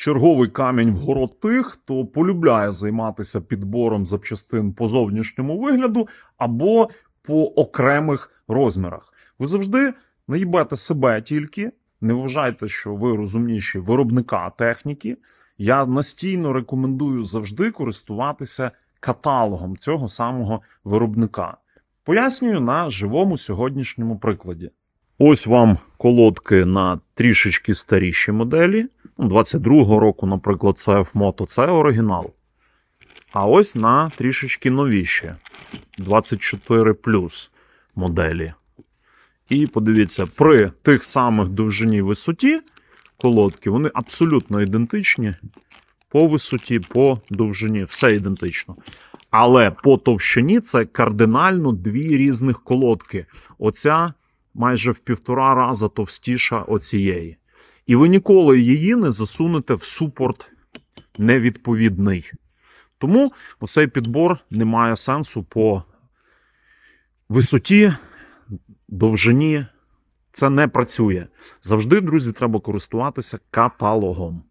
черговий камінь в город тих, хто полюбляє займатися підбором запчастин по зовнішньому вигляду або по окремих розмірах. Ви завжди наїбете себе тільки, не вважайте, що ви розумніші виробника техніки. Я настійно рекомендую завжди користуватися каталогом цього самого виробника. Пояснюю на живому сьогоднішньому прикладі. Ось вам колодки на трішечки старіші моделі. Ну, 22-го року, наприклад, CF Moto, це оригінал. А ось на трішечки новіші 24 моделі. І подивіться, при тих самих довжині висоті колодки, вони абсолютно ідентичні. По висоті, по довжині, все ідентично. Але по товщині це кардинально дві різних колодки. Оця майже в півтора раза товстіша оцієї. І ви ніколи її не засунете в супорт невідповідний. Тому оцей підбор не має сенсу по висоті, довжині. Це не працює. Завжди, друзі, треба користуватися каталогом.